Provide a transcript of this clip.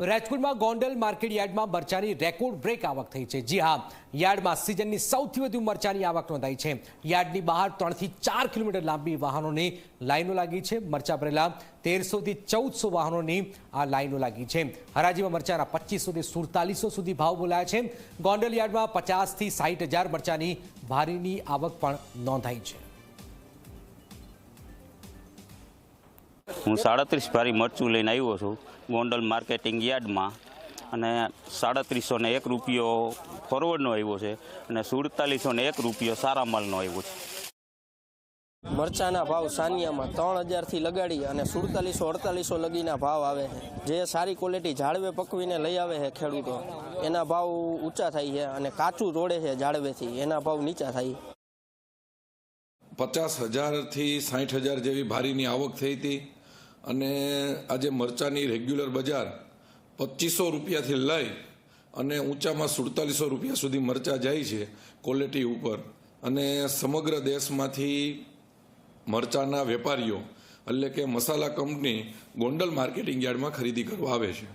રાજકોટમાં ગોંડલ માર્કેટ યાર્ડમાં મરચાની record break આવક થઈ છે. જી હા, યાર્ડમાં સિઝનની સૌથી વધુ મરચાની આવક નોંધાઈ છે. યાર્ડની બહાર ત્રણથી ચાર કિલોમીટર લાંબી વાહનોની લાઈનો લાગી છે. મરચા ભરેલા તેરસોથી ચૌદસો વાહનોની આ લાઈનો લાગી છે. હરાજીમાં મરચાના પચીસોથી સુડતાલીસો સુધી ભાવ બોલાયા છે. ગોંડલ યાર્ડમાં પચાસથી સાઠ હજાર મરચાની ભારીની આવક પણ નોંધાઈ છે. હું સાડત્રીસ ભારી મરચું લઈને આવ્યો છું ગોંડલ માર્કેટિંગ યાર્ડમાં. અને સાડત્રીસો ને એક રૂપિયો ફોરવર્ડનો આવ્યો છે અને સુડતાલીસો ને એક રૂપિયો સારા માલનો આવ્યો છે. મરચાના ભાવ સાનિયામાં ત્રણ હજારથી લગાડી અને સુડતાલીસો અડતાલીસો લગીના ભાવ આવે છે. જે સારી ક્વોલિટી જાળવે પકવીને લઈ આવે છે ખેડૂતો. એના ભાવ ઊંચા થાય છે અને કાચું રોડે છે જાળવેથી. એના ભાવ નીચા થાય. પચાસ હજારથી સાઠ હજાર જેવી ભારીની આવક થઈ હતી. અને આજે મરચાની રેગ્યુલર બજાર પચીસો રૂપિયાથી લઈ અને ઊંચામાં સુડતાલીસો રૂપિયા સુધી મરચા જાય છે ક્વોલિટી ઉપર. અને સમગ્ર દેશમાંથી મરચાના વેપારીઓ એટલે કે મસાલા કંપની ગોંડલ માર્કેટિંગ યાર્ડમાં ખરીદી કરવા આવે છે.